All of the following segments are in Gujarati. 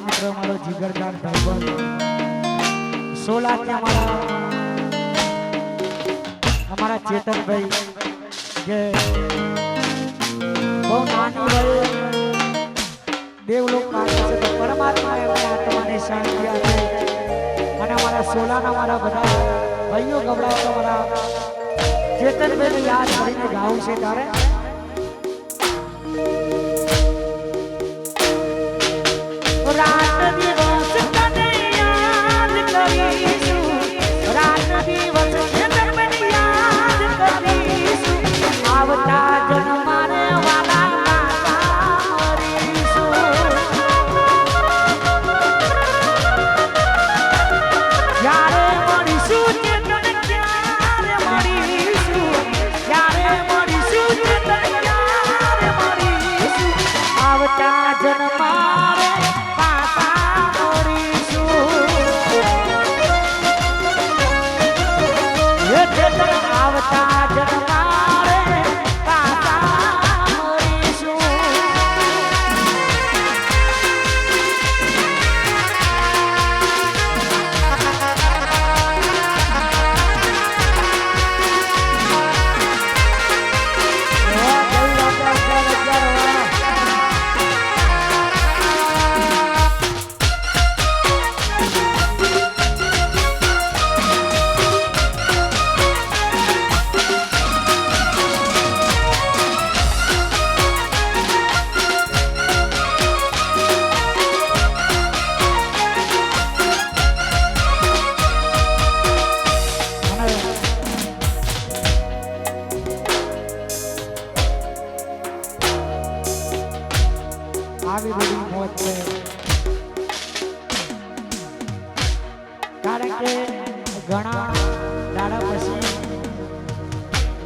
જીગરદાર ભાઈબંધ સોલાથી અમારા. અમારા ચેતનભાઈ, જે બહુ નાની વયે દેવલોક પાસે છે, તો પરમાત્મા એમને આત્માને શાંતિ આપે. અને અમારા સોલાના મારા બધા ભાઈઓ ગબડાઓ મારા ચેતનભાઈને યાદ કરીને ગાવું છે તારે.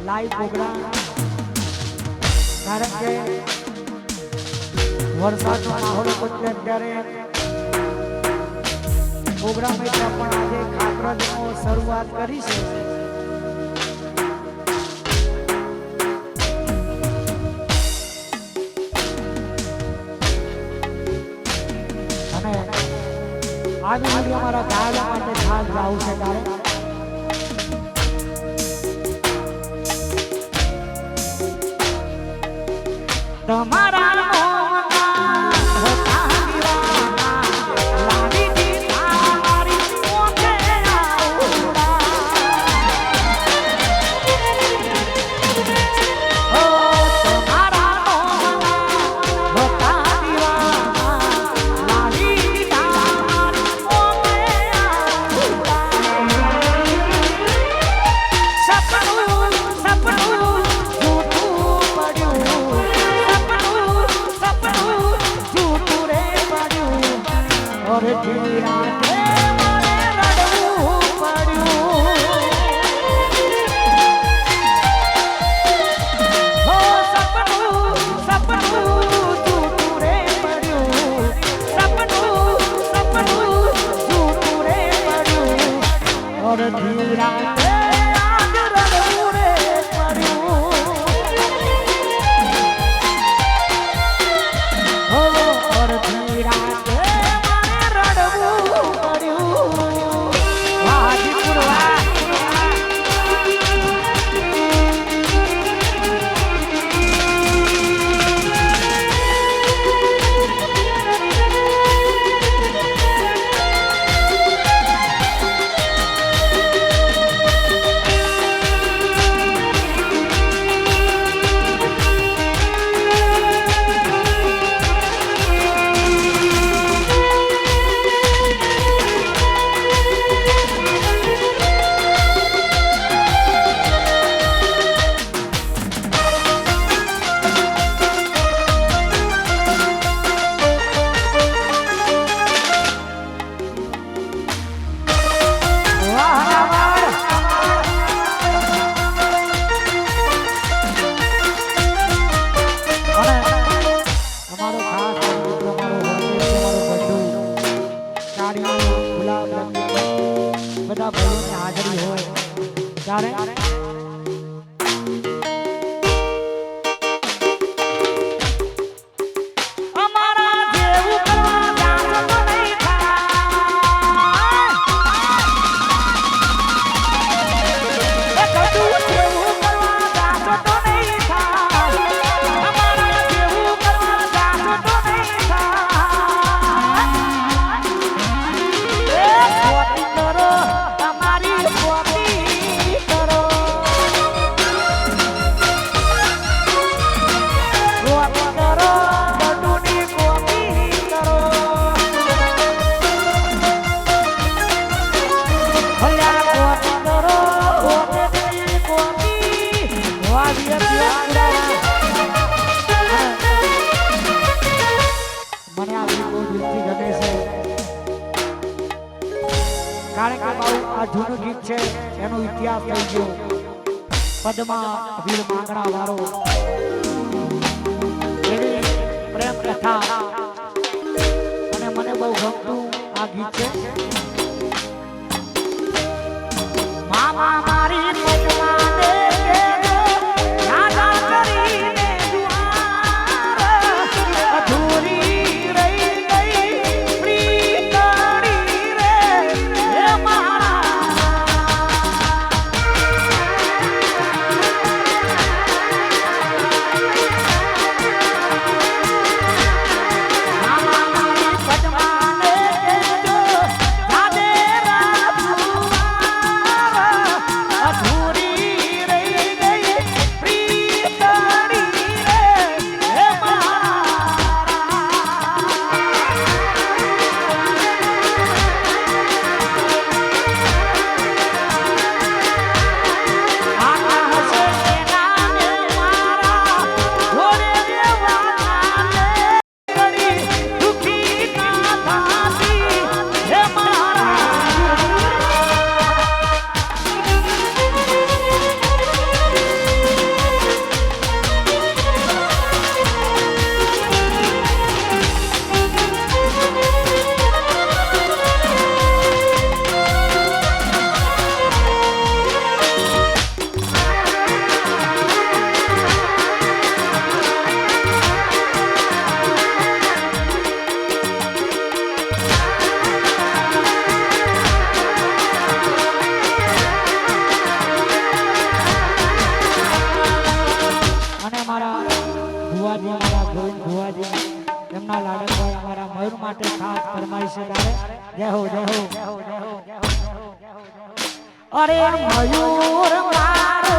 લાઈવ પ્રોગ્રામ કારણ કે વરસાદનો માહોલ હતો અત્યારે. પ્રોગ્રામ એટલે પણ આજે ખાતરાજનો શરૂઆત કરી છે. અને આવી વીડિયો મારા ગાયલા માટે ખાસ ગાવું છે તારે Tomara I'm gonna do it. કારણ કે બહુ આ જૂનું ગીત છે એનો ઇતિહાસ થઈ ગયો પદમા વીર માંગણા વાળો એની પ્રેમ કથા અને મને બહુ ગમતું આ ગીત છે મામા મારી હાલમાં છે તારે? જય હો જય હો જય હો જય હો. અરે મયુર મારો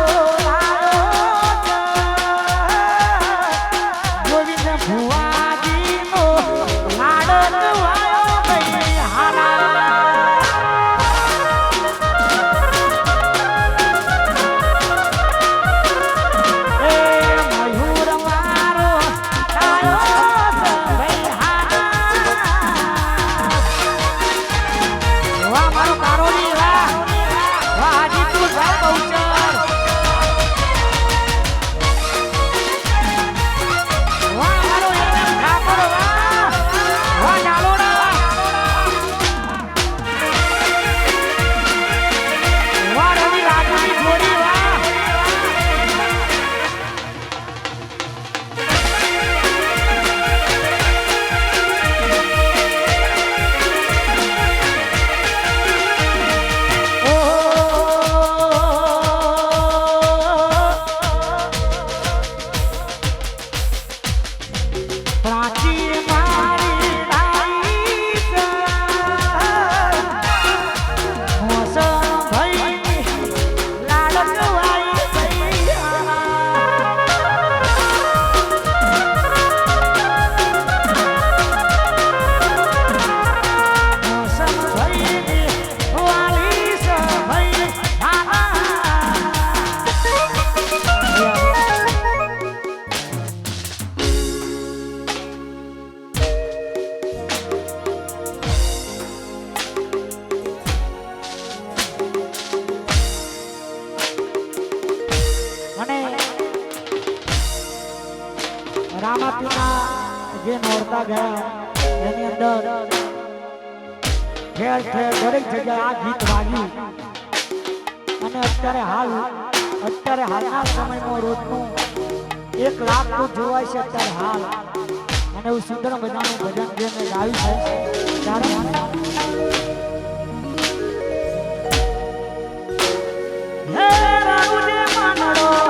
અત્યારે હાલના સમયમાં રોજનું એક લાખ તો જોવાય છે અત્યારે હાલ અને એવું સુંદર મજાનું ભજન જે મેં ગાયું છે, ત્યારે Manolo.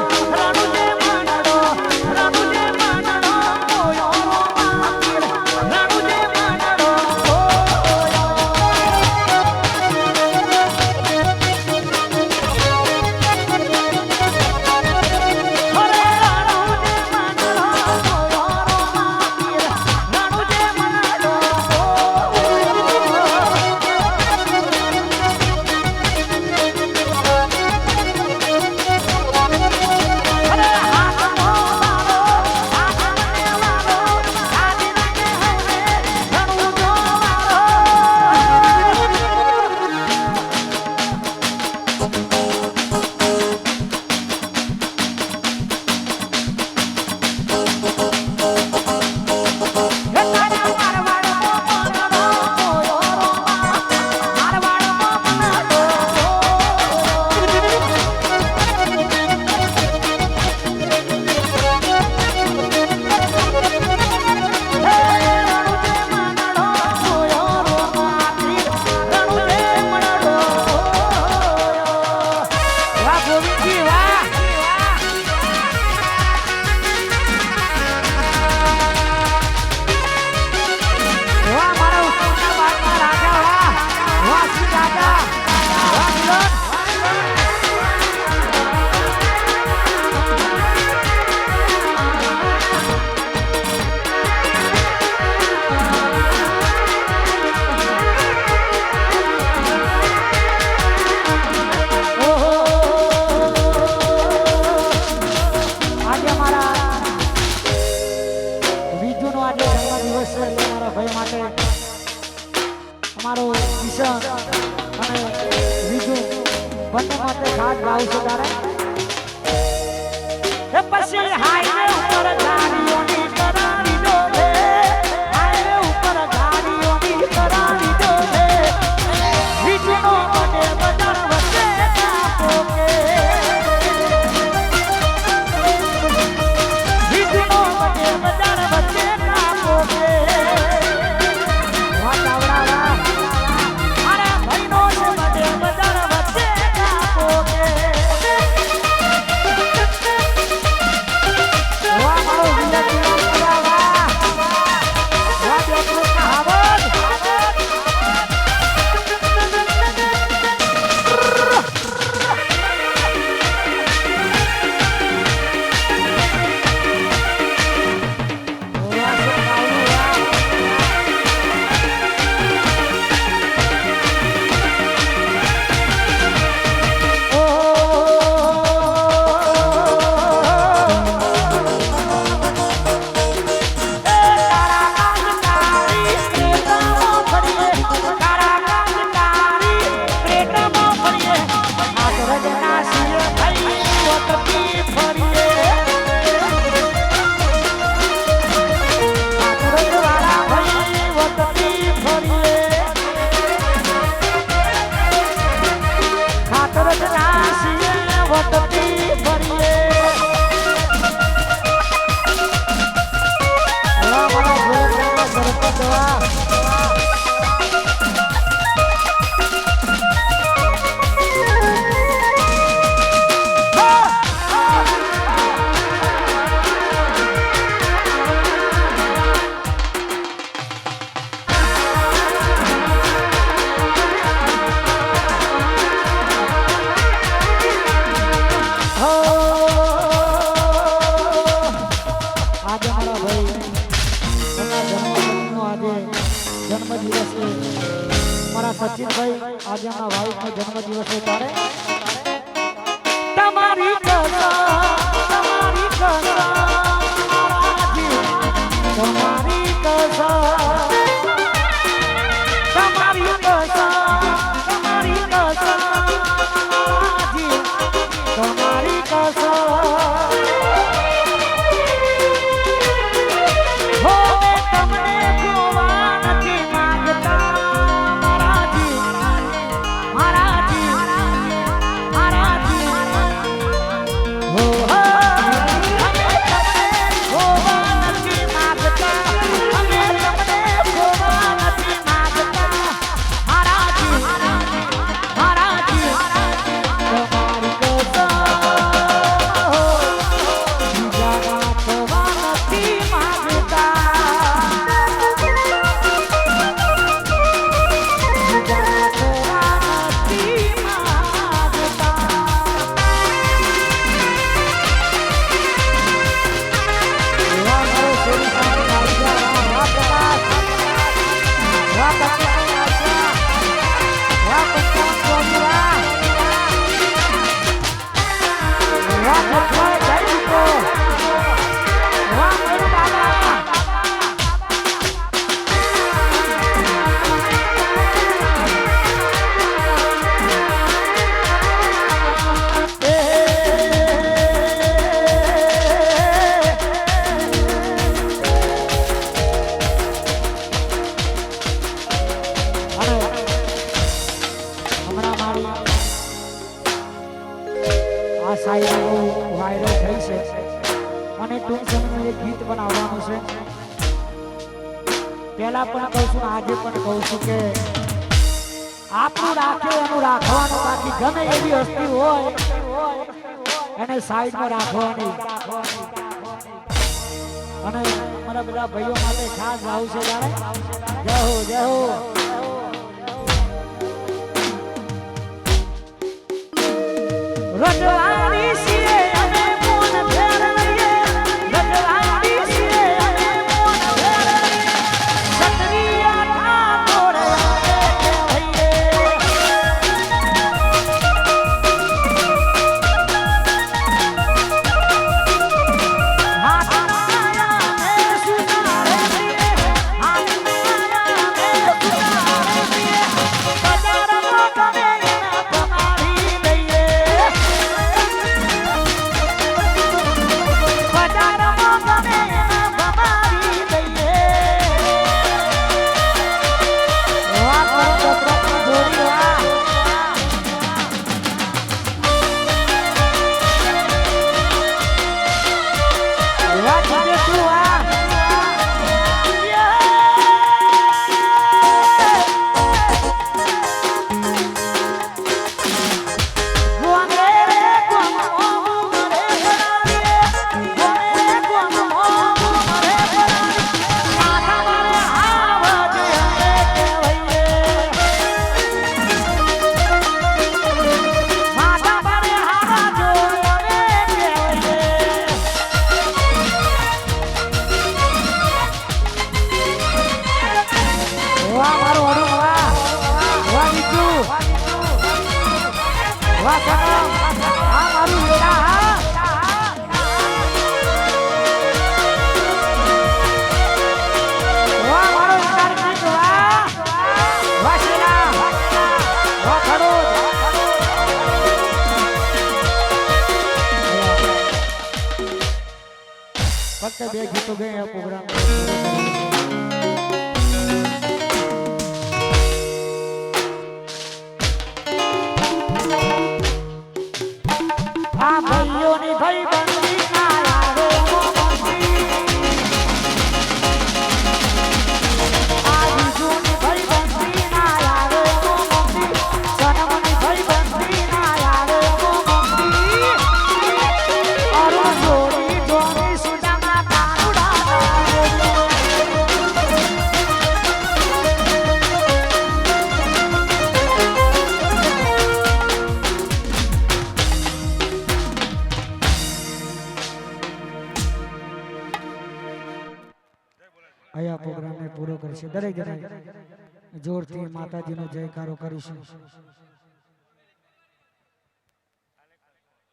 ભાઈ માટે અમારો કિશન અને બીજું બંને માટે ખાસ ભાવ છે તારે. પછી હાઈ રાજાના વાઇફનો જન્મદિવસ હોય ત્યારે પહેલા પણ કહું છું આજે પણ કહું છું કે આપણું રાખે, એનું રાખવાનું બાકી ગમે એવી હસ્તી હોય, એને સાઈડમાં રાખવાની. અને મારા બધા ભાઈઓ માટે ખાસ આવું છે જાણે જય હો જય હો. રડવા માત્ર બે ગીતો ગયા પ્રોગ્રામ. દરેક દરેક જોરથી માતાજીનો જયકારો કરીશું.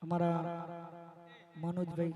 અમારા મનોજભાઈ